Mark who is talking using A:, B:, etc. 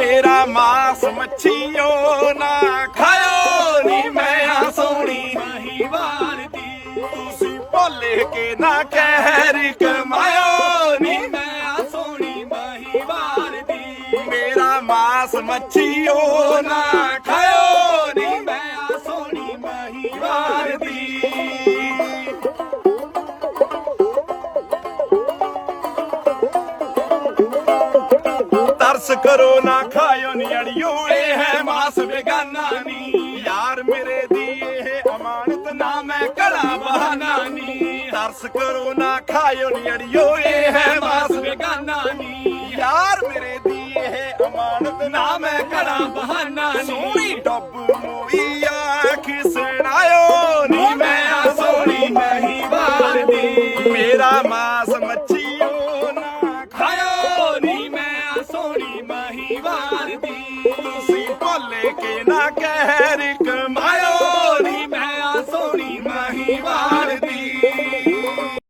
A: ਮੇਰਾ ਮਾਸ ਮੱਛੀਓ ਨਾ ਖਾਇਓ ਨੀ, ਮੈਂ ਆ ਸੋਹਣੀ
B: ਮਹੀਵਾਲ ਦੀ
A: ਤੁਸੀਂ ਭੁੱਲੇ ਕੇ ਨਾ ਕਹਿਰ ਕਮਾਇਓ ਨੀ,
B: ਮੈਂ ਆ ਸੋਹਣੀ ਮਹੀ ਦੀ
A: ਮੇਰਾ ਮਾਸ ਮੱਛੀਓ ਨਾ ਖਾਇਓ ਨੀ ਅੜਿਓ, ਇਹ ਹੈ ਮਾਸ ਬੇਗਾਨਾ ਨੀ ਯਾਰ ਮੇਰੇ ਦੀ ਇਹ ਅਮਾਨਤ ਨਾ ਮੈਂ ਕਰਾਂ ਬਹਾਨਾ ਨੀ ਤਰਸ ਕਰੋ ਨਾ ਖਾਇਓ ਨੀ ਅੜਿਓ, ਇਹ ਹੈ ਮਾਸ
B: ਬੇਗਾਨਾ ਨੀ
A: ਯਾਰ ਮੇਰੇ ਦੀ ਇਹ ਅਮਾਨਤ ਨਾ ਮੈਂ ਕਰਾਂ
B: ਬਹਾਨਾ ਨੀ
A: ਸੋਹਣੀ ਡੱਬ ਮੋਈ ਆਖ ਸੁਣਾਇਓ ਨੀ ਮੈਂ ਆ ਸੋਹਣੀ
B: ਮਹੀਵਾਲ ਦੀ
A: ਮੇਰਾ ਮਾਸ ਮੱਛੀ ਨਾ ਕਹਿਰ ਕਮਾਇਓ ਨੀ
B: ਨੀ ਮੈਂ ਆ ਸੋਹਣੀ ਮਹੀਵਾਲ